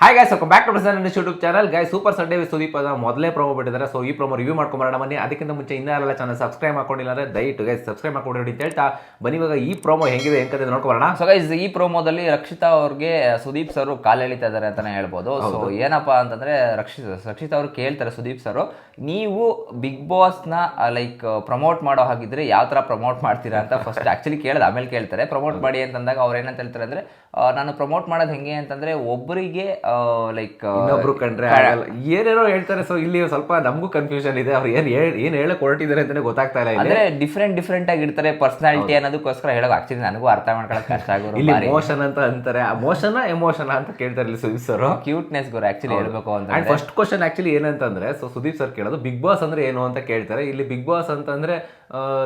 Hi guys welcome back to ನನ್ನ YouTube channel guy super Sunday with Sudeep ಅದ ಮೊದಲೇ promo ಬಿಟ್ಟಿದ್ದಾರೆ. So ಈ ಪ್ರೊಮೋ ರಿವ್ಯೂ ಮಾಡ್ಕೊಂಬರೋಣ. ಬನ್ನಿ ಅದಕ್ಕಿಂತ ಮುಂಚೆ ಇನ್ನೂ ಚಾನೆಲ್ ಸಬ್ಸ್ಕ್ರೈಬ್ ಮಾಡ್ಕೊಂಡಿಲ್ಲ ಅಂದ್ರೆ ದಯವಿಟ್ಟು ಗೈಸ್ ಸಬ್ಸ್ಕ್ರೈಬ್ ಮಾಡ್ಕೊಂಡು ಅಂತ ಹೇಳ್ತಾ ಬನ್ನಿ ಇವಾಗ ಈ ಪ್ರೊಮೋ ಹೆಂಗಿದೆ ಹೆಂಗದೆ ನೋಡ್ಕೊಬರೋಣ. ಸೊ ಗೈಸ್ ಈ ಪ್ರೋಮೋದಲ್ಲಿ ರಕ್ಷಿತಾ ಅವ್ರಿಗೆ ಸುದೀಪ್ ಸರ್ ಕಾಲು ಎಳಿತಾ ಇದ್ದಾರೆ ಅಂತಾನೆ ಹೇಳ್ಬೋದು. ಸೊ ಏನಪ್ಪ ಅಂತಂದ್ರೆ ರಕ್ಷಿತ್ ರಕ್ಷಿತಾ ಅವರು ಕೇಳ್ತಾರೆ ಸುದೀಪ್ ಸರ್ ನೀವು ಬಿಗ್ ಬಾಸ್ನ ಲೈಕ್ ಪ್ರಮೋಟ್ ಮಾಡೋ ಹಾಗಿದ್ರೆ ಯಾವ ಥರ ಪ್ರಮೋಟ್ ಮಾಡ್ತೀರಾ ಅಂತ ಫಸ್ಟ್ ಆಕ್ಚುಲಿ ಕೇಳಿದ ಆಮೇಲೆ ಕೇಳ್ತಾರೆ. ಪ್ರಮೋಟ್ ಮಾಡಿ ಅಂತಂದಾಗ ಅವ್ರು ಏನಂತ ಹೇಳ್ತಾರೆ ಅಂದರೆ ನಾನು ಪ್ರಮೋಟ್ ಮಾಡೋದು ಹೆಂಗೆ ಅಂತಂದರೆ ಒಬ್ಬರಿಗೆ ಲೈಕ್ ಇನ್ನೊಬ್ರು ಕಂಡ್ರೆ ಏನೇನೋ ಹೇಳ್ತಾರೆ ಸೊ ಇಲ್ಲಿ ಸ್ವಲ್ಪ ನಮಗೂ ಕನ್ಫ್ಯೂಷನ್ ಇದೆ. ಅವ್ರು ಏನ್ ಏನ್ ಹೇಳಕ್ ಹೊರಟಿದ್ದಾರೆ ಅಂತಾನೆ ಗೊತ್ತಾಗ್ತಾ ಇಲ್ಲ ಇಲ್ಲಿ. ಅಂದ್ರೆ ಡಿಫ್ರೆಂಟ್ ಡಿಫ್ರೆಂಟ್ ಆಗಿ ಇಡ್ತಾರೆ ಪರ್ಸನಾಲಿಟಿ ಅನ್ನೋದಕ್ಕೋಸ್ಕರ ಹೇಳೋ ಆಕ್ಚುಲಿ ನನಗೂ ಅರ್ಥ ಮಾಡ್ಕೊಳಕ್ ಕಷ್ಟ ಆಗೋದು ಇಲ್ಲಿ ಮೋಷನ್ ಅಂತ ಅಂತಾರೆ. ಮೋಷನ್ ಎಮೋಷನ್ ಅಂತ ಕೇಳ್ತಾರೆ ಇಲ್ಲಿ ಸುದೀಪ್ ಸರ್. ಕ್ಯೂಟ್ನೆಸ್ ಗುರು ಆಕ್ಚುಲಿ ಹೇಳ್ಬೇಕು ಅಂತ ಫಸ್ಟ್ ಕ್ವಶನ್ ಆಕ್ಚುಲಿ ಏನಂತಂದ್ರೆ ಸೊ ಸುದೀಪ್ ಸರ್ ಕೇಳೋದು ಬಿಗ್ ಬಾಸ್ ಅಂದ್ರೆ ಏನು? ಅಂತ ಕೇಳ್ತಾರೆ. ಇಲ್ಲಿ ಬಿಗ್ ಬಾಸ್ ಅಂತಂದ್ರೆ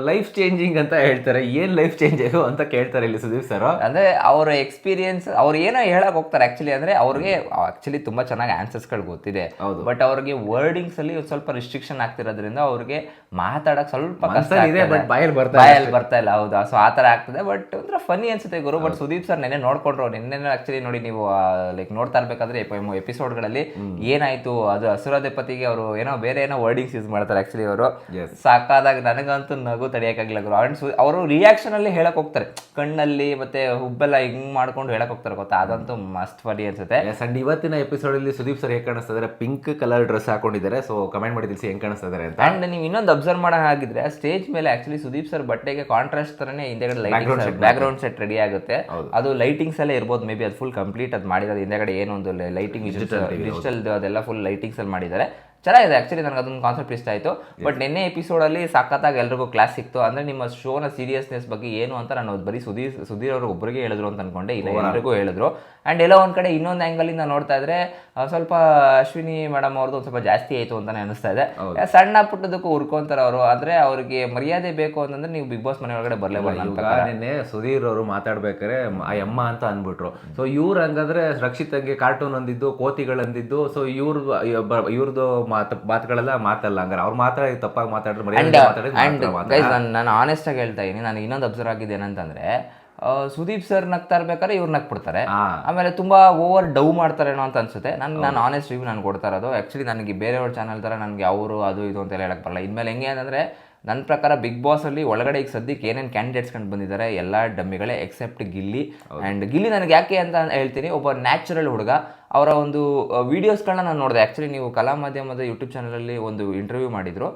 ಲೈಫ್ ಚೇಂಜಿಂಗ್ ಅಂತ ಹೇಳ್ತಾರೆ. ಏನ್ ಲೈಫ್ ಚೇಂಜ್ ಅಂತ ಕೇಳ್ತಾರೆ ಇಲ್ಲಿ ಸುದೀಪ್ ಸರ್ ಅಂದ್ರೆ ಅವರ ಎಕ್ಸ್ಪೀರಿಯನ್ಸ್ ಅವ್ರು ಏನೋ ಹೇಳಕ್ ಹೋಗ್ತಾರೆ ಆ್ಯಕ್ಚುಲಿ ಅಂದ್ರೆ ಅವ್ರಿಗೆ ಆಕ್ಚುಲಿ ತುಂಬಾ ಚೆನ್ನಾಗಿ ಆನ್ಸರ್ಸ್ಗಳು ಗೊತ್ತಿದೆ. ಹೌದು. ಬಟ್ ಅವ್ರಿಗೆ ವರ್ಡಿಂಗ್ಸ್ ಅಲ್ಲಿ ಸ್ವಲ್ಪ ರಿಸ್ಟ್ರಿಕ್ಷನ್ ಆಗ್ತಿರೋದ್ರಿಂದ ಅವ್ರಿಗೆ ಮಾತಾಡಕ್ ಸ್ವಲ್ಪ ಕಷ್ಟ ಇದೆ, ಬಟ್ ಬಾಯಲ್ಲಿ ಬರ್ತಾ ಇಲ್ಲ ಬಾಯಲ್ಲಿ ಬರ್ತಾ ಇಲ್ಲ ಹೌದಾ. ಸೊ ಆ ಥರ ಆಗ್ತದೆ. ಬಟ್ ಅಂದ್ರೆ ಫನಿ ಅನ್ಸುತ್ತೆ ಗುರು. ಬಟ್ ಸುದೀಪ್ ಸರ್ ನೆನ್ನೆ ನೋಡ್ಕೊಂಡ್ರು. ನಿನ್ನೆ ಆ್ಯಕ್ಚುಲಿ ನೋಡಿ ನೀವು ಲೈಕ್ ನೋಡ್ತಾ ಇರ್ಬೇಕಾದ್ರೆ ಎಪಿಸೋಡ್ಗಳಲ್ಲಿ ಏನಾಯ್ತು? ಅದು ಹಸುರಾಧಿಪತಿಗೆ ಅವರು ಏನೋ ಬೇರೆ ಏನೋ ವರ್ಡಿಂಗ್ಸ್ ಯೂಸ್ ಮಾಡ್ತಾರೆ ಆಕ್ಚುಲಿ ಅವರು. ಸಾಕಾದಾಗ ನನಗಂತೂ ನಗು ತಡೆಯಕ್ಕಾಗಿಲ್ಲ ಗುರು. ಅಂಡ್ ಅವರು ರಿಯಾಕ್ಷನ್ ಅಲ್ಲಿ ಹೇಳಕ್ ಹೋಗ್ತಾರೆ. ಕಣ್ಣಲ್ಲಿ ಮತ್ತೆ ಹುಬ್ಬೆಲ್ಲ ಹಿಂಗ್ ಮಾಡ್ಕೊಂಡು ಹೇಳಕ್ ಹೋಗ್ತಾರೆ ಗೊತ್ತಾ? ಅದಂತೂ ಮಸ್ತ್ ಫನಿ ಅನ್ಸುತ್ತೆ. ಎಸ್ ಅಂಡ್ ಇವತ್ತಿನ ಎಪಿಸೋಡ್ ಅಲ್ಲಿ ಸುದೀಪ್ ಸರ್ ಹೇಗೆ ಕಾಣಿಸ್ತಾ ಇದಾರೆ ಪಿಂಕ್ ಕಲರ್ ಡ್ರೆಸ್ ಹಾಕೊಂಡಿದ್ದಾರೆ. ಸೊ ಕಮೆಂಟ್ ಮಾಡಿ ತಿಳಿಸಿ ಹೆಂಗ್ ಕಾಣಿಸ್ತಾ ಇದಾರೆ ಅಂತ. ಅಂಡ್ ನೀವು ಇನ್ನೊಂದು ಅಬ್ಸರ್ವ್ ಮಾಡೋ ಹಾಗಿದ್ರೆ ಸ್ಟೇಜ್ ಮೇಲೆ ಆಕ್ಚುಲಿ ಸುದೀಪ್ ಸರ್ ಬಟ್ಟೆಗೆ ಕಾಂಟ್ರಾಸ್ಟ್ ತರನೇ ಹಿಂದೆಗಡೆ lighting set background set ready ಆಗುತ್ತೆ. ಅದು ಲೈಟಿಂಗ್ಸ್ ಎಲ್ಲ ಇರ್ಬೋದು. ಮೇ ಬಿ ಅದು ಫುಲ್ ಕಂಪ್ಲೀಟ್ ಅದು ಮಾಡಿದ್ರೆ ಹಿಂದೆಗಡೆ ಏನೋ ಒಂದು ಲೈಟಿಂಗ್ ಡಿಜಿಟಲ್ ಅದೆಲ್ಲ ಫುಲ್ ಲೈಟಿಂಗ್ಸ್ ಅಲ್ಲಿ ಮಾಡಿದ್ದಾರೆ. ಚೆನ್ನಾಗಿದೆ. ಆ್ಯಕ್ಚುಲಿ ನನಗೆ ಅದೊಂದು ಕಾನ್ಸೆಪ್ಟ್ ಇಷ್ಟ ಆಯಿತು. ಬಟ್ ನಿನ್ನೆ ಎಪಿಸೋಡಲ್ಲಿ ಸಾಕತ್ತಾಗ ಎಲ್ರಿಗೂ ಕ್ಲಾಸ್ ಸಿಕ್ತು. ಅಂದರೆ ನಿಮ್ಮ ಶೋನ ಸೀರಿಯಸ್ನೆಸ್ ಬಗ್ಗೆ ಏನು ಅಂತ ನಾನು ಬರೀ ಸುಧೀರ್ ಸುಧೀರ್ ಅವರು ಒಬ್ಬರಿಗೆ ಹೇಳಿದ್ರು ಅಂತ ಅನ್ಕೊಂಡೆ. ಇಲ್ಲ ಎಲ್ರಿಗೂ ಹೇಳಿದ್ರು. ಆ್ಯಂಡ್ ಎಲ್ಲೋ ಒಂದು ಕಡೆ ಇನ್ನೊಂದು ಆ್ಯಂಗಲಿಂದ ನೋಡ್ತಾ ಇದ್ರೆ ಸ್ವಲ್ಪ ಅಶ್ವಿನಿ ಮೇಡಮ್ ಅವ್ರದ್ದು ಒಂದು ಸ್ವಲ್ಪ ಜಾಸ್ತಿ ಆಯಿತು ಅಂತಾನೆ ಅನಿಸ್ತಾ ಇದೆ. ಸಣ್ಣ ಪುಟ್ಟದಕ್ಕೂ ಹುರ್ಕೊಂತಾರೆ ಅವರು. ಅಂದರೆ ಅವ್ರಿಗೆ ಮರ್ಯಾದೆ ಬೇಕು ಅಂತಂದ್ರೆ ನೀವು ಬಿಗ್ ಬಾಸ್ ಮನೆ ಒಳಗಡೆ ಬರಲೇಬಾರ್ದು ನನ್ನ ಸುಧೀರ್ ಅವರು ಮಾತಾಡ್ಬೇಕಾರೆ ಆ ಅಮ್ಮ ಅಂತ ಅಂದ್ಬಿಟ್ರು. ಸೊ ಇವ್ರು ಹಂಗಂದ್ರೆ ರಕ್ಷಿತಂಗೆ ಕಾರ್ಟೂನ್ ಅಂದಿದ್ದು ಕೋತಿಗಳಂದಿದ್ದು. ಸೊ ಇವ್ರದ್ದು ಇವ್ರದ್ದು ಮಾತು ಮಾತುಗಳೆಲ್ಲ ಮಾತಲ್ಲ ಹಂಗಾರೆ ಅವ್ರು ಮಾತ್ರ ತಪ್ಪಾಗಿ ಮಾತಾಡಿದ್ರೆ ಮಾತಾಡಿದ್ರೆ. ನಾನು ನಾನು ಆನೆಸ್ಟ್ ಆಗಿ ಹೇಳ್ತಾ ಇದ್ದೀನಿ ನಾನು ಇನ್ನೊಂದು ಅಬ್ಸರ್ವ್ ಆಗಿದೆ ಏನಂತಂದ್ರೆ ಸುದೀಪ್ ಸರ್ ನಗ್ತಾ ಇರ್ಬೇಕಾದ್ರೆ ಇವ್ರು ನಗ್ಬಿಡ್ತಾರೆ. ಆಮೇಲೆ ತುಂಬಾ ಓವರ್ ಡೌ ಮಾಡ್ತಾರೇನೋ ಅಂತ ಅನ್ಸುತ್ತೆ. ನನ್ಗೆ ನಾನು ಆನೆಸ್ಟ್ ರಿವ್ಯೂ ನಾನು ಕೊಡ್ತಾ ಇರೋದು. ಆಕ್ಚುಲಿ ನನಗೆ ಬೇರೆಯವ್ರ ಚಾನಲ್ ತರ ನನಗೆ ಅವರು ಅದು ಇದು ಅಂತ ಹೇಳಕ್ ಬರಲ್ಲ. ಇನ್ಮೇಲೆ ಹೆಂಗೆ ಅಂತಂದ್ರೆ ನನ್ನ ಪ್ರಕಾರ ಬಿಗ್ ಬಾಸ್ ಅಲ್ಲಿ ಒಳಗಡೆ ಈಗ ಸದ್ಯಕ್ಕೆ ಏನೇನು ಕ್ಯಾಂಡಿಡೇಟ್ಸ್ ಕಂಡು ಬಂದಿದ್ದಾರೆ ಎಲ್ಲ ಡಮ್ಮಿಗಳೇ ಎಕ್ಸೆಪ್ಟ್ ಗಿಲ್ಲಿ. ಆ್ಯಂಡ್ ಗಿಲ್ಲಿ ನನಗೆ ಯಾಕೆ ಅಂತ ಹೇಳ್ತೀನಿ ಒಬ್ಬ ನ್ಯಾಚುರಲ್ ಹುಡುಗ. ಅವರ ಒಂದು ವೀಡಿಯೋಸ್ಗಳನ್ನ ನಾನು ನೋಡಿದೆ. ಆ್ಯಕ್ಚುಲಿ ನೀವು ಕಲಾ ಮಾಧ್ಯಮದ ಯೂಟ್ಯೂಬ್ ಚಾನಲಲ್ಲಿ ಒಂದು ಇಂಟರ್ವ್ಯೂ ಮಾಡಿದ್ರು.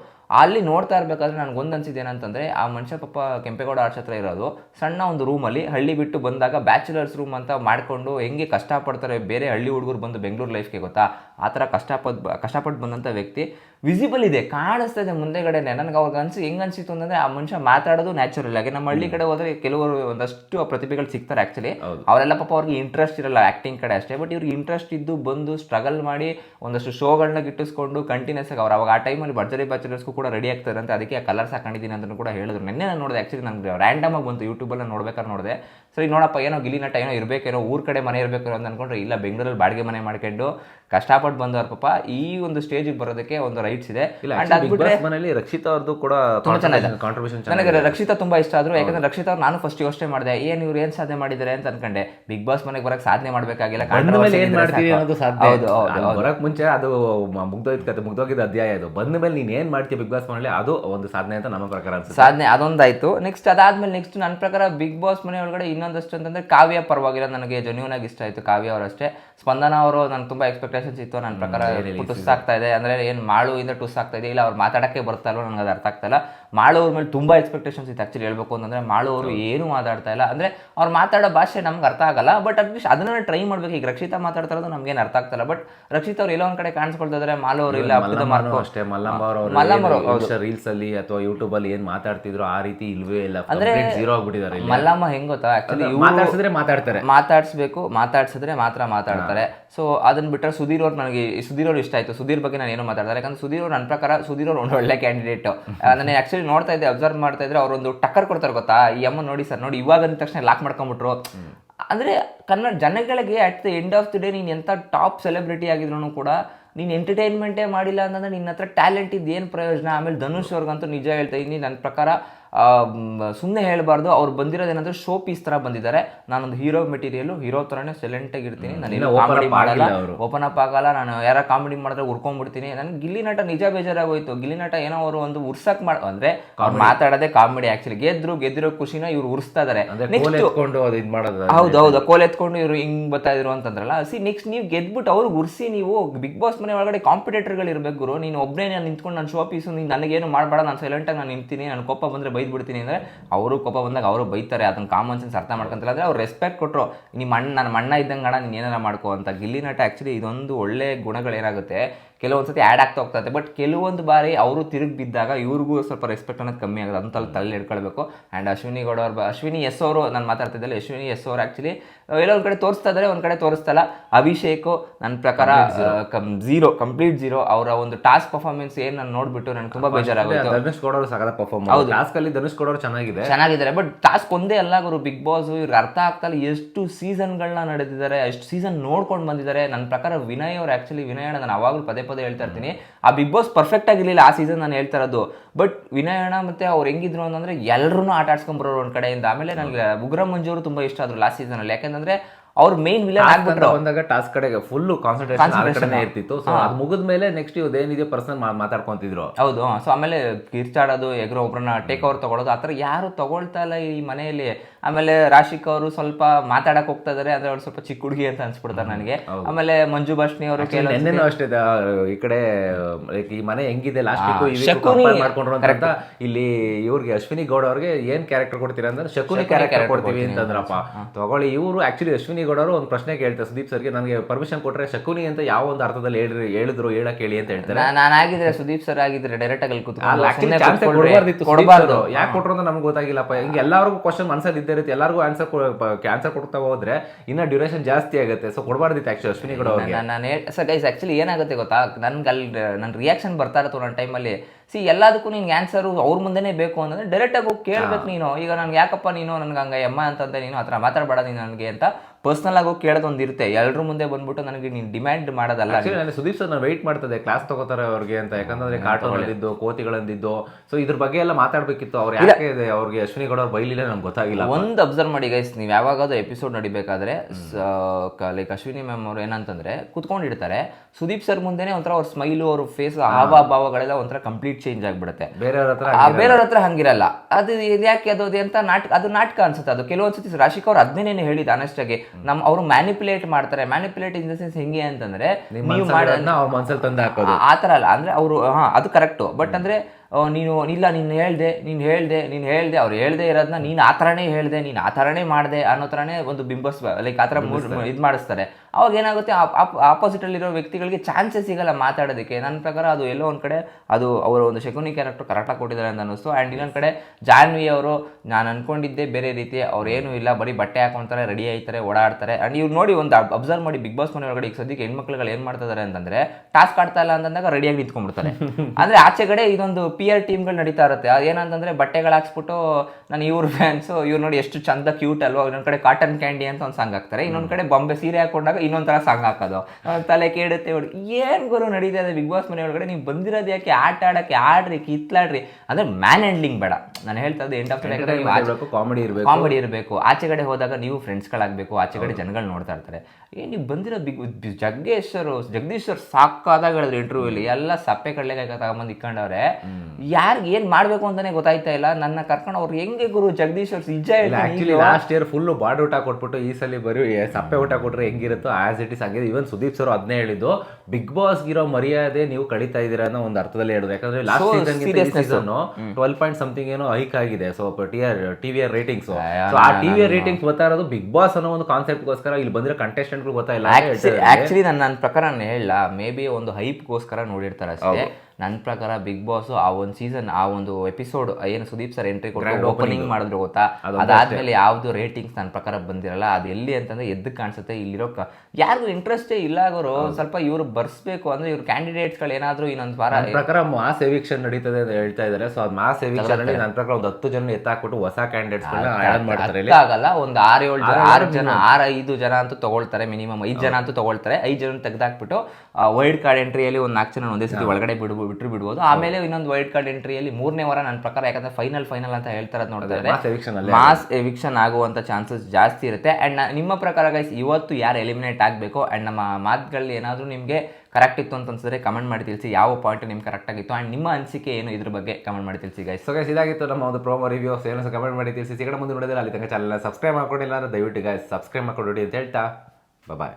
ಅಲ್ಲಿ ನೋಡ್ತಾ ಇರಬೇಕಾದ್ರೆ ನನಗೆ ಒಂದು ಅನ್ಸಿದ್ದು ಏನಂತಂದರೆ ಆ ಮನುಷ್ಯ ಪಾಪ ಕೆಂಪೇಗೌಡ ಆರ್ಚ್ ಹತ್ರ ಇರೋದು. ಸಣ್ಣ ಒಂದು ರೂಮಲ್ಲಿ ಹಳ್ಳಿ ಬಿಟ್ಟು ಬಂದಾಗ ಬ್ಯಾಚುಲರ್ಸ್ ರೂಮ್ ಅಂತ ಮಾಡಿಕೊಂಡು ಹೆಂಗೆ ಕಷ್ಟಪಡ್ತಾರೆ ಬೇರೆ ಹಳ್ಳಿ ಹುಡುಗರು ಬಂದು ಬೆಂಗಳೂರು ಲೈಫ್ಗೆ ಗೊತ್ತಾ? ಆ ಥರ ಕಷ್ಟಪಟ್ಟು ಕಷ್ಟಪಟ್ಟು ಬಂದಂಥ ವ್ಯಕ್ತಿ. ವಿಸಿಬಲ್ ಇದೆ ಕಾಣಿಸ್ತಾ ಇದೆ ಮುಂದೆಗಡೆನೆ ನನಗೆ ಅವಾಗ ಅನ್ಸಿ ಹೆಂಗ್ ಅನ್ಸಿತ್ತು ಅಂತಂದ್ರೆ ಆ ಮನುಷ್ಯ ಮಾತಾಡೋದು ನ್ಯಾಚುರಲ್ ಆಗಿ. ನಮ್ಮ ಹಳ್ಳಿ ಕಡೆ ಹೋದ್ರೆ ಕೆಲವರು ಒಂದಷ್ಟು ಪ್ರತಿಭೆಗಳು ಸಿಗ್ತಾರೆ ಆಕ್ಚುಲಿ ಅವರೆಲ್ಲ ಪಾಪ ಅವ್ರಿಗೆ ಇಂಟ್ರೆಸ್ಟ್ ಇರಲ್ಲ ಆಕ್ಟಿಂಗ್ ಕಡೆ ಅಷ್ಟೇ. ಬಟ್ ಇವ್ರಿಗೆ ಇಂಟ್ರೆಸ್ಟ್ ಇದ್ದು ಬಂದು ಸ್ಟ್ರಗಲ್ ಮಾಡಿ ಒಂದಷ್ಟು ಶೋಗಳನ್ನ ಗಿಟ್ಟಿಸ್ಕೊಂಡು ಕಂಟಿನ್ಯೂಸ್ ಆಗಿ ಅವ್ರು ಅವಾಗ ಆ ಟೈಮಲ್ಲಿ ಭರ್ಜರಿ ಬ್ಯಾಚುಲರ್ಸ್ಗೂ ಕೂಡ ರೆಡಿ ಆಗ್ತಾರೆ ಅಂತ ಅದಕ್ಕೆ ಕಲರ್ಸ್ ಹಾಕೊಂಡಿದ್ದೀನಿ ಅಂತ ಕೂಡ ಹೇಳಿದ್ರು. ನಿನ್ನೆ ನಾನು ನೋಡಿದೆ ಆಕ್ಚುಲಿ ನನಗೆ ರ್ಯಾಂಡಮ್ ಆಗಿ ಬಂತು ಯೂಟ್ಯೂಬಲ್ಲಿ ನೋಡ್ಬೇಕಾದ್ರೆ ನೋಡಿದೆ. ಸರಿ ನೋಡಪ್ಪ ಏನೋ ಗಿಲಿ ನಟ ಏನೋ ಇರಬೇಕೇನೋ ಊರ್ ಕಡೆ ಮನೆ ಇರಬೇಕು ಅಂತ ಅನ್ಕೊಂಡ್ರೆ ಇಲ್ಲ ಬೆಂಗಳೂರಲ್ಲಿ ಬಾಡಿಗೆ ಮನೆ ಮಾಡ್ಕೊಂಡು ಕಷ್ಟಪಟ್ಟು ಬಂದವ್ರ ಪಾಪ ಈ ಒಂದು ಸ್ಟೇಜಿಗೆ ಬರೋದಕ್ಕೆ ಒಂದು ರೈಟ್ಸ್ ಇದೆ. ಅಂಡ್ ಮನೇಲಿ ರಕ್ಷಿತಾ ಅವ್ರದ್ದು ಕೂಡ ತುಂಬಾ ಚೆನ್ನಾಗಿದೆ. ಕಾಂಟ್ರಿಬ್ಯೂಷನ್ ನನಗೆ ರಕ್ಷಿತಾ ತುಂಬಾ ಇಷ್ಟ ಆದ್ರು ಯಾಕಂದ್ರೆ ರಕ್ಷಿತಾ ಅವ್ರು ನಾನು ಫಸ್ಟ್ ಯೋಚನೆ ಮಾಡಿದೆ ಏನ್ ಇವ್ರು ಏನ್ ಸಾಧನೆ ಮಾಡಿದ್ದಾರೆ ಅಂತ ಅನ್ಕೊಂಡೆ. ಬಿಗ್ ಬಾಸ್ ಮನೆಗೆ ಬರಕ್ ಸಾಧನೆ ಮಾಡ್ಬೇಕಾಗಿಲ್ಲ ಅದು ಬರಕ್ ಮುಂಚೆ ಅದು ಮುಗ್ದೋಯ್ತು ಕತೆ ಮುಗ್ದೋಗಿದ್ದ ಅಧ್ಯಾಯ ಇದು. ಬಂದ ಮೇಲೆ ನೀನ್ ಏನ್ ಮಾಡ್ತೀಯ ಬಿಗ್ ಬಾಸ್ ಮನೆಯಲ್ಲಿ ಅದು ಒಂದು ಸಾಧನೆ ಅಂತ ನಮ್ಮ ಪ್ರಕಾರ ಅನ್ಸುತ್ತೆ. ಸಾಧನೆ ಅದೊಂದಾಯ್ತು. ನೆಕ್ಸ್ಟ್ ಅದಾದ್ಮೇಲೆ ನೆಕ್ಸ್ಟ್ ನನ್ನ ಪ್ರಕಾರ ಬಿಗ್ ಬಾಸ್ ಮನೆ ಒಳಗಡೆ ಇನ್ನೊಂದಷ್ಟು ಅಂತಂದ್ರೆ ಕಾವ್ಯ ಪರವಾಗಿಲ್ಲ ನನಗೆ ಜೆನ್ಯೂನ್ ಆಗಿ ಇಷ್ಟ ಆಯ್ತು ಕಾವ್ಯ ಅವರಷ್ಟೇ. ಸ್ಪಂದನ ಅವರು ನಾನು ತುಂಬಾ ಎಕ್ಸ್ಪೆಕ್ಟೇಷನ್ಸ್ ಇತ್ತು. ನನ್ನ ಪ್ರಕಾರ ಟುಸ್ ಆಗ್ತಾ ಇದೆ ಅಂದರೆ ಏನು ಮಾಳು ಇಂದ ಟುಸ್ ಆಗ್ತಾ ಇದೆ? ಇಲ್ಲ ಅವ್ರು ಮಾತಾಡಕ್ಕೆ ಬರ್ತಾ ಇಲ್ವೋ ನನಗೆ ಅದು ಅರ್ಥ ಆಗ್ತಾ ಇಲ್ಲ. ಮಾಳು ಅವ್ರ ಮೇಲೆ ತುಂಬಾ ಎಕ್ಸ್ಪೆಕ್ಟೇಷನ್ಸ್ ಇತ್ತು ಆ್ಯಕ್ಚುಲಿ ಹೇಳ್ಬೇಕು ಅಂತಂದ್ರೆ ಮಾಳು ಅವರು ಏನು ಮಾತಾಡ್ತಾ ಇಲ್ಲ. ಅಂದ್ರೆ ಅವ್ರು ಮಾತಾಡೋ ಭಾಷೆ ನಮ್ಗೆ ಅರ್ಥ ಆಗಲ್ಲ ಬಟ್ ಅಟ್ಲೀಸ್ಟ್ ಅದನ್ನ ಟ್ರೈ ಮಾಡಬೇಕು. ಈಗ ರಕ್ಷಿತಾ ಮಾತಾಡ್ತಾ ಇರೋದು ನಮ್ಗೇನು ಅರ್ಥ ಆಗ್ತಾ ಬಟ್ ರಕ್ಷಿತ ಅವ್ರು ಎಲ್ಲೋ ಒಂದು ಕಡೆ ಕಾಣಿಸ್ಕೊಳ್ತಾ ಇದಾರೆ ಮಾಳು ಅವರು ಇಲ್ಲ ಅಷ್ಟೇ ಮಲ್ಲಮ್ಮ ರೀಲ್ಸ್ ಅಲ್ಲಿ ಅಥವಾ ಯೂಟ್ಯೂಬ್ ಅಲ್ಲಿ ಏನು ಮಾತಾಡ್ತಿದ್ರು ಆ ರೀತಿ ಇಲ್ವೇ ಇಲ್ಲ. ಜೀರೋ ಆಗ್ಬಿಟ್ಟಿದ್ದಾರೆ ಇಲ್ಲಿ. ಮಲ್ಲಮ್ಮ ಹೆಂಗ್ ಗೊತ್ತಾ? ಆಕ್ಚುಲಿ ಮಾತಾಡ್ಸಿದ್ರೆ ಮಾತಾಡ್ತಾರೆ. ಮಾತಾಡಿಸ್ಬೇಕು ಮಾತಾಡ್ಸಿದ್ರೆ ಮಾತ್ರ ಮಾತಾಡ್ತಾರೆ. ಸೊ ಅದನ್ನ ಬಿಟ್ಟರೆ ಸುಧೀರ್ ಅವ್ರು ನನಗೆ, ಸುಧೀರ್ ಅವ್ರು ಇಷ್ಟ ಆಯ್ತು. ಸುಧೀರ್ ಬಗ್ಗೆ ನಾನು ಏನೋ ಮಾತಾಡ್ತಾರೆ ಯಾಕಂದ್ರೆ ಸುಧೀರ್ ಅವ್ರು ನನ್ನ ಪ್ರಕಾರ ಸುಧೀರ್ ಅವ್ರು ಒಂದು ಒಳ್ಳೆ ಕ್ಯಾಂಡಿಡೇಟ್ ನಾನು ಆಕ್ಚುಲಿ ನೋಡ್ತಾ ಇದ್ದೆ ಅಬ್ಸರ್ವ್ ಮಾಡ್ತಾ ಇದ್ರೆ ಅವರೊಂದು ಟಕ್ಕರ್ ಕೊಡ್ತಾರೆ ಗೊತ್ತಾ? ಈ ಅಮ್ಮ ನೋಡಿ ಸರ್, ನೋಡಿ, ಇವಾಗ ಅಂದ ತಕ್ಷಣ ಲಾಕ್ ಮಾಡ್ಕೊಂಬಿಟ್ರು. ಅಂದ್ರೆ ಕನ್ನಡ ಜನಗಳಿಗೆ at the end of the day ನೀನು ಎಂಥ ಟಾಪ್ ಸೆಲೆಬ್ರಿಟಿ ಆಗಿದ್ರು ಕೂಡ ನೀನು ಎಂಟರ್ಟೈನ್ಮೆಂಟೇ ಮಾಡಿಲ್ಲ ಅಂತಂದ್ರೆ ನಿನ್ನ ಹತ್ರ ಟ್ಯಾಲೆಂಟ್ ಇದ್ದು ಏನು ಪ್ರಯೋಜನ? ಆಮೇಲೆ ಧನುಷ್ ಅವ್ರಿಗಂತೂ ನಿಜ ಹೇಳ್ತಾ ಇದ್ದೀನಿ ನನ್ನ ಪ್ರಕಾರ ಸುಮ್ಮನೆ ಹೇಳಬಾರ್ದು. ಅವ್ರು ಬಂದಿರೋದೇನಂದ್ರೆ ಶೋ ಪೀಸ್ ತರ ಬಂದಿದ್ದಾರೆ. ನಾನೊಂದು ಹೀರೋ ಮೆಟೀರಿಯಲ್ ಹೀರೋ ತರನೇ ಸೈಲೆಂಟ್ ಆಗಿರ್ತೀನಿ ನಾನು ಕಾಮಿಡಿ ಮಾಡಲ್ಲ. ಓಪನ್ ಅಪ್ ಆಗಲ್ಲ. ನಾನು ಯಾರ ಕಾಮಿಡಿ ಮಾಡಿದ್ರೆ ಉರ್ಕೊಂಡ್ಬಿಡ್ತೀನಿ ನನ್ಗೆ ಗಿಲ್ಲಿ ನಟ ನಿಜ ಬೇಜಾರಾಗೋಯ್ತು. ಗಿಲ್ಲಿ ನಟ ಏನೋ ಅವರು ಒಂದು ಉರ್ಸಕ್ ಮಾಡ ಅಂದ್ರೆ ಅವ್ರು ಮಾತಾಡೋದೇ ಕಾಮಿಡಿ. ಆಕ್ಚುಲಿ ಗೆದ್ರು ಗೆದ್ದಿರೋ ಖುಷಿನ ಇವ್ರು ಉರ್ಸ್ತಾ ಇದಾರೆ. ಅಂದ್ರೆ ಕೋಲ್ ಎತ್ಕೊಂಡು ಅದು ಇದ್ ಮಾಡೋದು ಹೌದು ಹೌದು. ಕೋಲ್ ಎತ್ಕೊಂಡು ಇವ್ರು ಹಿಂಗ್ ಬರ್ತಾ ಇದ್ರು ಅಂತಂದ್ರಲ್ಲ. ಸಿ ನೆಕ್ಸ್ಟ್ ನೀವು ಗೆದ್ಬಿಟ್ಟು ಅವ್ರು ಉರ್ಸಿ ನೀವು ಬಿಗ್ ಬಾಸ್ ಮನೆ ಒಳಗಡೆ ಕಾಂಪಿಟೇಟರ್ಗಳು ಇರ್ಬೇಕು ಗುರು. ನೀನು ಒಬ್ಬನೇ ನಾನು ನಿಂತ್ಕೊಂಡು ನಾನು ಶೋ ಪೀಸು ನೀನು ನನಗೇನು ಮಾಡಬೇಡ ನಾನು ಸೈಲೆಂಟಾಗಿ ನಾನು ನಿಂತೀನಿ. ನಾನು ಕೋಪ ಬಂದರೆ ಬೈದ್ ಬಿಡ್ತೀನಿ ಅಂದರೆ ಅವರು ಕೋಪ ಬಂದಾಗ ಅವರು ಬೈತಾರೆ, ಅದನ್ನ ಕಾಮನ್ ಸೆನ್ಸ್ ಅರ್ಥ ಮಾಡ್ಕೊಂತಲ್ಲ. ಅಂದರೆ ಅವ್ರು ರೆಸ್ಪೆಕ್ಟ್ ಕೊಟ್ಟರು ನಿಮ್ಮ ಅಣ್ಣ ನನ್ನ ಅಣ್ಣ ಇದ್ದಂಗೆ ಅಣ್ಣ, ನೀನು ಏನಾರ ಮಾಡ್ಕೋ ಅಂತ. ಗಿಲ್ಲಿ ನಟ ಆ್ಯಕ್ಚುಲಿ ಇದೊಂದು ಒಳ್ಳೆ ಗುಣಗಳೇನಾಗುತ್ತೆ ಕೆಲವೊಂದು ಸತಿ ಆ್ಯಡ್ ಆಗ್ತಾ ಹೋಗ್ತದೆ ಬಟ್ ಕೆಲವೊಂದು ಬಾರಿ ಅವರು ತಿರುಗಿ ಬಿದ್ದಾಗ ಇವ್ರಿಗೂ ಸ್ವಲ್ಪ ರೆಸ್ಪೆಕ್ಟ್ ಅನ್ನೋದು ಕಮ್ಮಿ ಆಗುತ್ತೆ. ಅಂತ ತಲೆ ಇಟ್ಕೊಳ್ಬೇಕು ಆ್ಯಂಡ್ ಅಶ್ವಿನಿ ಗೌಡ ಅವ್ರ ಅಶ್ವಿನಿ ಎಸ್ ಅವರು ನಾನು ಮಾತಾಡ್ತಿದ್ದಲ್ಲ ಅಶ್ವಿನಿ ಎಸ್ ಅವರು ಆ್ಯಕ್ಚುಲಿ ಎಲ್ಲೋ ಒಂದು ಕಡೆ ತೋರಿಸ್ತಾ ಇದ್ದಾರೆ ಒಂದು ಕಡೆ ತೋರಿಸ್ತಲ್ಲ ಅಭಿಷೇಕು ನನ್ನ ಪ್ರಕಾರ ಝೀರೋ ಕಂಪ್ಲೀಟ್ ಝೀರೋ ಅವರ ಒಂದು ಟಾಸ್ಕ್ ಪರ್ಫಾರ್ಮೆನ್ಸ್ ಏನು ನಾನು ನೋಡ್ಬಿಟ್ಟು ನನಗೆ ತುಂಬ ಬೇಜಾರಾಗುತ್ತೆ ಧನುಷ್ ಕೊಡೋರು ಸಕಲ ಪರ್ಫಾರ್ಮ್ ಟಾಸ್ಕ್ ಅಲ್ಲಿ ಧನುಷ್ ಕೊಡೋರು ಚೆನ್ನಾಗಿದೆ. ಚೆನ್ನಾಗಿದ್ದಾರೆ. ಬಟ್ ಟಾಸ್ಕ್ ಒಂದೇ ಅಲ್ಲ ಗುರು. ಬಿಗ್ ಬಾಸ್ ಇವ್ರಿಗೆ ಅರ್ಥ ಆಗ್ತಲ್ಲ ಎಷ್ಟು ಸೀಸನ್ಗಳನ್ನ ನಡೆದಿದ್ದಾರೆ ಎಷ್ಟು ಸೀಸನ್ ನೋಡ್ಕೊಂಡು ಬಂದಿದ್ದಾರೆ. ನನ್ನ ಪ್ರಕಾರ ವಿನಯ್ ಅವರು ಆ್ಯಕ್ಚುಲಿ ವಿನಯ್ ನಾನು ಅವಾಗಲೂ ಪದೇ ಪದೇ ಹೇಳ್ತಾ ಇರ್ತೀನಿ. ಆ ಬಿಗ್ ಬಾಸ್ ಪರ್ಫೆಕ್ಟ್ ಆಗಿರಲಿಲ್ಲ ಆ ಸೀಸನ್ ನಾನು ಹೇಳ್ತಾ ಇರೋದು. ಬಟ್ ವಿನಯಣ್ಣ ಮತ್ತೆ ಅವ್ರು ಹೆಂಗಿದ್ರು ಅಂತಂದ್ರೆ ಎಲ್ಲರೂ ಆಟ ಆಡ್ಸ್ಕೊಂಬರೋರು ಒಂದ್ ಕಡೆಯಿಂದ. ಆಮೇಲೆ ನನಗೆ ಉಗ್ರ ಮಂಜೂರು ತುಂಬಾ ಇಷ್ಟ ಆದ್ರು ಲಾಸ್ಟ್ ಸೀಸನಲ್ಲಿ ಯಾಕಂದ್ರೆ ಅವ್ರ ಮೇನ್ ವಿಲನ್ ಆಗ್ಬಿಟ್ರು. ಬಂದಾಗ ಟಾಸ್ಕ್ ಕಡೆಗೆ ಫುಲ್ ಕಾನ್ಸಂಟ್ರೇಷನ್ ಇರ್ತಿತ್ತು. ಸೊ ಅದು ಮುಗಿದ ಮೇಲೆ ನೆಕ್ಸ್ಟ್ ಏನಿದೆ ಪರ್ಸನ್ ಮಾತಾಡ್ಕೊಂತಿದ್ರು. ಹೌದು ಸೊ ಆಮೇಲೆ ಕಿರ್ಚಾಡೋದು ಎಗ್ರೋ ಒಬ್ರನ್ನ ಟೇಕ್ ಓವರ್ ತಗೊಳ್ಳೋದು ಆ ಥರ ಯಾರು ತಗೊಳ್ತಾ ಇಲ್ಲ ಈ ಮನೆಯಲ್ಲಿ. ಆಮೇಲೆ ರಾಶಿಕ್ ಅವರು ಸ್ವಲ್ಪ ಮಾತಾಡಕ್ ಹೋಗ್ತಾ ಇದಾರೆ ಅಂದ್ರೆ ಅವ್ರು ಸ್ವಲ್ಪ ಚಿಕ್ಕ ಹುಡುಗಿ ಅಂತ ಅನ್ಸ್ಬಿಡ್ತಾರೆ ನನಗೆ. ಆಮೇಲೆ ಮಂಜು ಭಾಷ್ಣಿ ಅವರು ನೆನ್ನೆನೂ ಅಷ್ಟೇ ಈ ಕಡೆ ಲೈಕ್ ಈ ಮನೆ ಹೆಂಗಿದೆ ಲಾಸ್ಟ್. ಮಾಡ್ಕೊಂಡ್ರು ಅಂತ ಇಲ್ಲಿ ಇವ್ರಿಗೆ ಅಶ್ವಿನಿ ಗೌಡ ಅವ್ರಿಗೆ ಏನ್ ಕ್ಯಾರೆಕ್ಟರ್ ಕೊಡ್ತೀರಾ ಅಂದ್ರೆ ಶಕುನಿ ಕ್ಯಾರೆಕ್ಟರ್ ಕೊಡ್ತೀವಿ ಅಂತಂದ್ರಪ್ಪ. ತಗೊಳ್ಳಿ ಇವರು ಆಕ್ಚುಲಿ ಅಶ್ವಿನಿ ಗೌಡ ಅವರು ಒಂದು ಪ್ರಶ್ನೆ ಕೇಳ್ತಾರೆ. ಸುದೀಪ್ ಸರ್ಗೆ ನನಗೆ ಪರ್ಮಿಷನ್ ಕೊಟ್ರೆ ಶಕುನಿ ಅಂತ ಯಾವ ಒಂದು ಅರ್ಥದಲ್ಲಿ ಹೇಳಿ ಹೇಳಿದ್ರು ಹೇಳಕ್ ಹೇಳಿ ಅಂತ ಹೇಳ್ತಾರೆ. ನಾನು ಆಗಿದ್ರೆ ಸುದೀಪ್ ಸರ್ ಆಗಿದ್ರೆ ಡೈರೆಕ್ಟ್ ಆಗಿ ಅಲ್ಲ, ಕೊಡ್ಬಾರ್ದಿತ್ತು ಕೊಡಬಾರ್ದು. ಯಾಕೆ ಕೊಟ್ರು ಅಂತ ನಮ್ಗೆ ಗೊತ್ತಾಗಿಲ್ಲಪ್ಪ. ಹಿಂಗೆ ಎಲ್ಲರಿಗೂ ಕ್ವಶನ್ ಮನ್ಸಲ್ಲಿ ಇದ್ದೇ ಇರುತ್ತೆ. ಎಲ್ಲರಿಗೂ ಆನ್ಸರ್ ಆನ್ಸರ್ ಕೊಡ್ತಾ ಹೋದ್ರೆ ಇನ್ನ ಡ್ಯೂರೇಷನ್ ಜಾಸ್ತಿ ಆಗುತ್ತೆ. ಸೊ ಕೊಡಬಾರ್ದಿತ್ತು ಆಕ್ಚುಲಿ ಅಶ್ವಿನಿ ಕೂಡ ನಾನು ಸರ್ ಗೈಸ್ ಆ್ಯಕ್ಚುಲಿ ಏನಾಗುತ್ತೆ ಗೊತ್ತಾ? ನನ್ಗೆ ಅಲ್ಲಿ ನನ್ನ ರಿಯಾಕ್ಷನ್ ಬರ್ತಾ ಇರತ್ತು ನನ್ನ ಟೈಮಲ್ಲಿ ಸಿ ಎಲ್ಲದಕ್ಕೂ ನಿನ್ಗೆ ಆನ್ಸರು ಅವ್ರ ಮುಂದೆ ಬೇಕು ಅಂತಂದ್ರೆ ಡೈರೆಕ್ಟಾಗಿ ಹೋಗಿ ಕೇಳ್ಬೇಕು ನೀನು. ಈಗ ನನ್ಗೆ ಯಾಕಪ್ಪ ನೀನು? ನನ್ಗೆ ಹಂಗೆ ಎಮ್ಮ ಅಂತಂದೆ ನೀನು ಆ ಥರ ಮಾತಾಡಬೇಡ ನೀನು ನನಗೆ ಅಂತ ಪರ್ಸ್ನಲ್ ಆಗಿ ಕೇಳೋದು ಕೇಳೋದೊಂದು ಇರುತ್ತೆ ಎಲ್ಲರ ಮುಂದೆ ಬಂದ್ಬಿಟ್ಟು ನನಗೆ ನೀನು ಡಿಮ್ಯಾಂಡ್ ಮಾಡೋದಲ್ಲ. ನಾನು ಸುದೀಪ್ ಸರ್ ನಾನು ವೆಯ್ಟ್ ಮಾಡ್ತದೆ ಕ್ಲಾಸ್ ತಗೋತಾರೆ ಅವ್ರಿಗೆ ಅಂತ. ಯಾಕಂದ್ರೆ ಕಾಟಿದ್ದು ಕೋತಿಗಳಂದಿದ್ದು. ಸೊ ಇದ್ರ ಬಗ್ಗೆ ಎಲ್ಲ ಮಾತಾಡ್ಬೇಕಿತ್ತು. ಅವ್ರು ಯಾಕೆ ಇದೆ? ಅವ್ರಿಗೆ ಅಶ್ವಿನಿ ಗೌಡ ಅವ್ರು ಬೈಲಿಲ್ಲ ನಮ್ಗೆ ಗೊತ್ತಾಗಿಲ್ಲ. ಒಂದು ಅಬ್ಸರ್ವ್ ಮಾಡಿ ಗೈಸ್ ನೀವು ಯಾವಾಗಾದ್ರೂ ಎಪಿಸೋಡ್ ನಡಿಬೇಕಾದ್ರೆ ಲೈಕ್ ಅಶ್ವಿನಿ ಮ್ಯಾಮ್ ಅವ್ರು ಏನಂತಂದ್ರೆ ಕುತ್ಕೊಂಡಿರ್ತಾರೆ. ಸುದೀಪ್ ಸರ್ ಮುಂದೆನೆ ಒಂಥರ ಅವ್ರ ಸ್ಮೈಲು ಅವ್ರ ಫೇಸ್ ಹಾವಭಾವಗಳೆಲ್ಲ ಒಂಥರ ಕಂಪ್ಲೀಟ್ ಚೇಂಜ್ ಆಗಿಬಿಡುತ್ತೆ. ಬೇರೆಯವ್ರ ಹತ್ರ ಆ ಬೇರೆಯವ್ರ ಹತ್ರ ಹಂಗಿರಲ್ಲ. ಅದು ಇದ್ಯಾಕೆ ಅದು ಅದು ಅಂತ ನಾಟಕ ಅದು ನಾಟಕ ಅನ್ಸುತ್ತೆ ಅದು. ಕೆಲವೊಂದ್ಸತಿ ರಾಶಿಕ್ ಅವ್ರು ಅದನ್ನೇನೆ ಹೇಳಿದ ಆನೆಸ್ಟ್ ಆಗಿ. ನಮ್ ಅವ್ರು ಮ್ಯಾನಿಪುಲೇಟ್ ಮಾಡ್ತಾರೆ. ಮ್ಯಾನಿಪುಲೇಟ್ ಇನ್ ದ ಸೆನ್ಸ್ ಹೆಂಗೆ ಅಂತಂದ್ರೆ ನೀವು ಮಾಡೋದನ್ನ ಅವ್ರ ಮನ್ಸಲ್ಲಿ ತಂದು ಹಾಕೋದು. ಆ- ಥರ ಅಲ್ಲ. ಅಂದ್ರೆ ಅವರು ಹಾ ಅದು ಕರೆಕ್ಟು ಬಟ್ ಅಂದ್ರೆ ನೀನು ಇಲ್ಲ ನೀನು ಹೇಳ್ದೆ ನೀನು ಹೇಳ್ದೆ ನೀನು ಹೇಳಿದೆ ಅವ್ರು ಹೇಳ್ದೆ ಇರೋದನ್ನ ನೀನು ಆ ಥರನೇ ಹೇಳಿದೆ ನೀನು ಆ ಥರನೇ ಮಾಡಿದೆ ಅನ್ನೋ ಥರನೇ ಒಂದು ಬಿಂಬಸ್ ಲೈಕ್ ಆ ಥರ ಇದು ಮಾಡಿಸ್ತಾರೆ. ಅವಾಗ ಏನಾಗುತ್ತೆ ಆಪೋಸಿಟಲ್ಲಿರೋ ವ್ಯಕ್ತಿಗಳಿಗೆ ಚಾನ್ಸಸ್ ಸಿಗಲ್ಲ ಮಾತಾಡೋದಕ್ಕೆ. ನನ್ನ ಪ್ರಕಾರ ಅದು ಎಲ್ಲೋ ಒಂದು ಕಡೆ ಅದು ಅವರ ಒಂದು ಶಕುನಿ ಕ್ಯಾರೆಕ್ಟರ್ ಕರೆಕ್ಟಾಗಿ ಕೊಟ್ಟಿದ್ದಾರೆ ಅಂತ ಅನ್ನಿಸ್ತು. ಆ್ಯಂಡ್ ಇನ್ನೊಂದು ಕಡೆ ಜಾನ್ವಿ ಅವರು ನಾನು ಅಂದ್ಕೊಂಡಿದ್ದೆ ಬೇರೆ ರೀತಿ ಅವ್ರು ಏನೂ ಇಲ್ಲ ಬರೀ ಬಟ್ಟೆ ಹಾಕೊಂತಾರೆ ರೆಡಿ ಆಯ್ತಾರೆ ಓಡಾಡ್ತಾರೆ. ಆ್ಯಂಡ್ ಇವ್ರು ನೋಡಿ ಒಂದು ಅಬ್ಸರ್ವ್ ಮಾಡಿ ಬಿಗ್ ಬಾಸ್ ಮನೆ ಒಳಗಡೆ ಈಗ ಸದ್ಯಕ್ಕೆ ಹೆಣ್ಮಕ್ಳುಗಳು ಏನು ಮಾಡ್ತಾ ಅಂತಂದರೆ ಅಂತಂದ್ರೆ ಟಾಸ್ಕ್ ಆಡ್ತಾ ಇಲ್ಲ ಅಂತಂದಾಗ ರೆಡಿಯಾಗಿ ನಿಂತ್ಕೊಂಡ್ಬಿಡ್ತಾರೆ. ಅಂದ್ರೆ ಆಚೆಗಡೆ ಇದೊಂದು ಪಿ ಆರ್ ಟೀಮ್ಗಳು ನಡೀತಾ ಇರುತ್ತೆ. ಅದೇನಂತಂದರೆ ಏನಂತಂದ್ರೆ ಬಟ್ಟೆಗಳು ಹಾಕ್ಸ್ಬಿಟ್ಟು ನಾನು ಇವ್ರ ಫ್ಯಾನ್ಸು ಇವ್ರು ನೋಡಿ ಎಷ್ಟು ಚಂದ ಕ್ಯೂಟ್ ಅಲ್ವಾ ಇನ್ನೊಂದು ಕಡೆ ಕಾಟನ್ ಕ್ಯಾಂಡಿ ಅಂತ ಒಂದು ಸಾಂಗ್ ಹಾಕ್ತಾರೆ. ಇನ್ನೊಂದು ಕಡೆ ಬಾಂಬೆ ಸೀರೆ ಹಾಕೊಂಡಾಗ ಇನ್ನೊಂದು ಥರ ಸಾಂಗ್ ಹಾಕೋದು. ತಲೆ ಕೇಳುತ್ತೆ ನೋಡಿ ಏನು ಗುರು ನಡೀತಾ ಇದೆ ಬಿಗ್ ಬಾಸ್ ಮನೆ ಒಳಗಡೆ ನೀವು ಬಂದಿರೋದು ಯಾಕೆ? ಆಟ ಆಡೋಕ್ಕೆ ಆಡ್ರಿ ಕಿತ್ಲಾಡ್ರಿ. ಅಂದ್ರೆ ಮ್ಯಾನ್ ಹ್ಯಾಂಡ್ಲಿಂಗ್ ಬೇಡ. ನಾನು ಹೇಳ್ತಾ ಇದ್ದೆ ಎಂಡ್ ಆಫ್ ಕಾಮಿಡಿ ಇರಬೇಕು ಕಾಮಿಡಿ ಇರಬೇಕು. ಆಚೆಗಡೆ ಹೋದಾಗ ನೀವು ಫ್ರೆಂಡ್ಸ್ಗಳಾಗಬೇಕು ಆಚೆಗಡೆ ಜನಗಳು ನೋಡ್ತಾ ಇರ್ತಾರೆ. ಏ ನೀವು ಬಂದಿರೋ ಬಿಗ್ ಜಗ್ಗೇಶ್ವರು ಜಗದೀಶ್ವರ್ ಸಾಕಾದಾಗ ಹೇಳಿದ್ರು ಅಲ್ಲಿ. ಎಲ್ಲ ಸಪ್ಪೆ ಕಡಲೆ ತಗೊಂಬಂದು ಇಕ್ಕೊಂಡವ್ರೆ. ಯಾರಿಗೆ ಏನ್ ಮಾಡ್ಬೇಕು ಅಂತಾನೆ ಗೊತ್ತಾಯ್ತಾ ಇಲ್ಲ. ನನ್ನ ಕರ್ಕೊಂಡು ಅವ್ರು ಹೆಂಗೆ ಗುರು? ಜಗದೀಶ್ವರ್ ನಿಜ ಆಕ್ಚುಲಿ ಲಾಸ್ಟ್ ಇಯರ್ ಫುಲ್ ಬಾಡ್ ಊಟ ಕೊಟ್ಬಿಟ್ಟು ಈ ಸಲ ಬರೀ ಸಪ್ಪೆ ಊಟ ಕೊಟ್ರೆ ಹೆಂಗಿರುತ್ತೋ ಆಸ್ ಇಟ್ ಇಸ್ ಆಗಿದೆ ಇವನ್ ಸುದೀಪ್ ಸರ್ ಅದನ್ನೇ ಹೇಳಿದ್ದು ಬಿಗ್ ಬಾಸ್ ಇರೋ ಮರ್ಯಾದೆ ನೀವು ಕಳೀತಾ ಇದ್ದೀರಾ ಅನ್ನೋ ಒಂದು ಅರ್ಥದಲ್ಲಿ ಹೇಳೋದು. ಯಾಕಂದ್ರೆ last season season twelve point something ಏನೋ ಹೈಕ್ ಆಗಿದೆ. So T R T V R ratings so ಆ ಟಿ ವಿ ಆರ್ ರೇಟಿಂಗ್ಸ್ ಗೊತ್ತಾ ಇರೋದು ಬಿಗ್ ಬಾಸ್ ಅನ್ನೋ ಒಂದು ಕಾನ್ಸೆಪ್ಟ್ಗೋಸ್ಕರ ಇಲ್ಲಿ ಬಂದಿರೋ ಕಂಟೆಸ್ಟೆಂಟ್ಗಳು ಗೊತ್ತಾಯಿಲ್ಲ ಆಕ್ಚುಲಿ ನಾನು ನನ್ನ ಪ್ರಕಾರ ನಾನು ಹೇಳ ಮೇ ಬಿ ಒಂದು ಹೈಪ್ಗೋಸ್ಕರ ನೋಡಿರ್ತಾರೆ ಅಷ್ಟೇ. ನನ್ನ ಪ್ರಕಾರ ಬಿಗ್ ಬಾಸ್ ಆ ಒಂದು ಸೀಸನ್ ಆ ಒಂದು ಎಪಿಸೋಡ್ ಏನು ಸುದೀಪ್ ಸರ್ ಎಂಟ್ರಿ ಕೊಟ್ಟು ಓಪನಿಂಗ್ ಮಾಡಿದ್ರು ಗೊತ್ತಾ? ಅದಾದ್ಮೇಲೆ ಯಾವ್ದು ರೇಟಿಂಗ್ಸ್ ನನ್ನ ಪ್ರಕಾರ ಬಂದಿರಲ್ಲ ಅದು ಎಲ್ಲಿ ಅಂತಂದ್ರೆ ಎದ್ದು ಕಾಣಿಸುತ್ತೆ ಇಲ್ಲಿರೋ ಯಾರಿಗೂ ಇಂಟ್ರೆಸ್ಟೇ ಇಲ್ಲ ಆಗೋರು ಸ್ವಲ್ಪ ಇವರು ಬರ್ಸ್ಬೇಕು ಅಂದ್ರೆ ಇವ್ರ ಕ್ಯಾಂಡಿಡೇಟ್ಸ್ಗಳು ಏನಾದ್ರು ಇನ್ನೊಂದು ವಾರ ಪ್ರಕಾರ ಮಾಸ್ ಎವಿಕ್ಷನ್ ನಡೀತದೆ ಅಂತ ಹೇಳ್ತಾ ಇದಾರೆ ಸೊ ಅದು ಮಾಸ್ ಎವಿಕ್ಷನ್ ಅಲ್ಲಿ ನನ್ನ ಪ್ರಕಾರ ಒಂದು ಹತ್ತು ಜನ ಎತ್ತಾಕ್ಬಿಟ್ಟು ಹೊಸ ಕ್ಯಾಂಡಿಡೇಟ್ಸ್ ಮಾಡ್ತಾರೆ ಆಗಲ್ಲ ಒಂದು ಆರು ಏಳು ಜನ ಆರು ಜನ ಆರು ಐದು ಜನ ಅಂತೂ ತಗೊಳ್ತಾರೆ ಮಿನಿಮಮ್ ಐದು ಜನ ಅಂತೂ ತಗೊಳ್ತಾರೆ ಐದು ಜನ ತೆಗೆದಾಕ್ಬಿಟ್ಟು ವೈಲ್ಡ್ ಕಾರ್ಡ್ ಎಂಟ್ರಿಯಲ್ಲಿ ಒಂದು ನಾಲ್ಕು ಜನ ಒಂದೇ ಸತಿ ಒಳಗಡೆ ಬಿಡ್ಬೋದು ಬಿಟ್ಟರು ಬಿಡ್ಬೋದು. ಆಮೇಲೆ ಇನ್ನೊಂದು ವೈಟ್ ಕಾರ್ಡ್ ಎಂಟ್ರಿಯಲ್ಲಿ ಮೂರನೇ ವಾರ ನನ್ನ ಪ್ರಕಾರ ಯಾಕಂದ್ರೆ ಫೈನಲ್ ಫೈನಲ್ ಅಂತ ಹೇಳ್ತಾರೆ ನೋಡಿದ್ರೆ ಮಾಸ್ ಎವಿಕ್ಷನ್ ಅಲ್ಲಿ ಮಾಸ್ ಎವಿಕ್ಷನ್ ಆಗುವಂತ ಚಾನ್ಸಸ್ ಜಾಸ್ತಿ ಇರುತ್ತೆ. ಅಂಡ್ ನಿಮ್ಮ ಪ್ರಕಾರ ಗೈಸ್ ಇವತ್ತು ಯಾರು ಎಲಿಮಿನೇಟ್ ಆಗಬೇಕು? ಅಂಡ್ ನಮ್ಮ ಮಾತುಗಳಲ್ಲಿ ಏನಾದರೂ ನಿಮಗೆ ಕರೆಕ್ಟ್ ಇತ್ತು ಅಂತ ಅನ್ಸಿದ್ರೆ ಕಮೆಂಟ್ ಮಾಡಿ ತಿಳಿಸಿ ಯಾವ ಪಾಯಿಂಟ್ ನಿಮ್ಗೆ ಕರೆಕ್ಟ್ ಆಗಿತ್ತು? ಆ್ಯಂಡ್ ನಿಮ್ಮ ಅನಿಸಿಕೆ ಏನು ಇದ್ರ ಬಗ್ಗೆ ಕಮೆಂಟ್ ಮಾಡಿ ತಿಳಿಸಿ ಗೈಸ್ ಸೊ ಗೈಸ್ ಇದಾಗಿತ್ತು ನಮ್ಮ ಒಂದು ಪ್ರೋಮೋ ರಿವ್ಯೂಸ್ ಏನೋ ಕಮೆಂಟ್ ಮಾಡಿ ತಿಳಿಸಿ. ಸಿಗಡ ಮುಂದೆ ನೋಡಿದ್ರೆ ಅಲ್ಲಿ ತನಕ ಚಾನಲ್ ಸಬ್ಸ್ಕ್ರೈಬ್ ಮಾಡ್ಕೊಂಡಿಲ್ಲ ಅಂದ್ರೆ ದಯವಿಟ್ಟು ಗೈಸ್ ಸಬ್ಸ್ಕ್ರೈಬ್ ಮಾಡ್ಕೊಂಡು ಅಂತ ಹೇಳ್ತಾ. ಬಾಯ್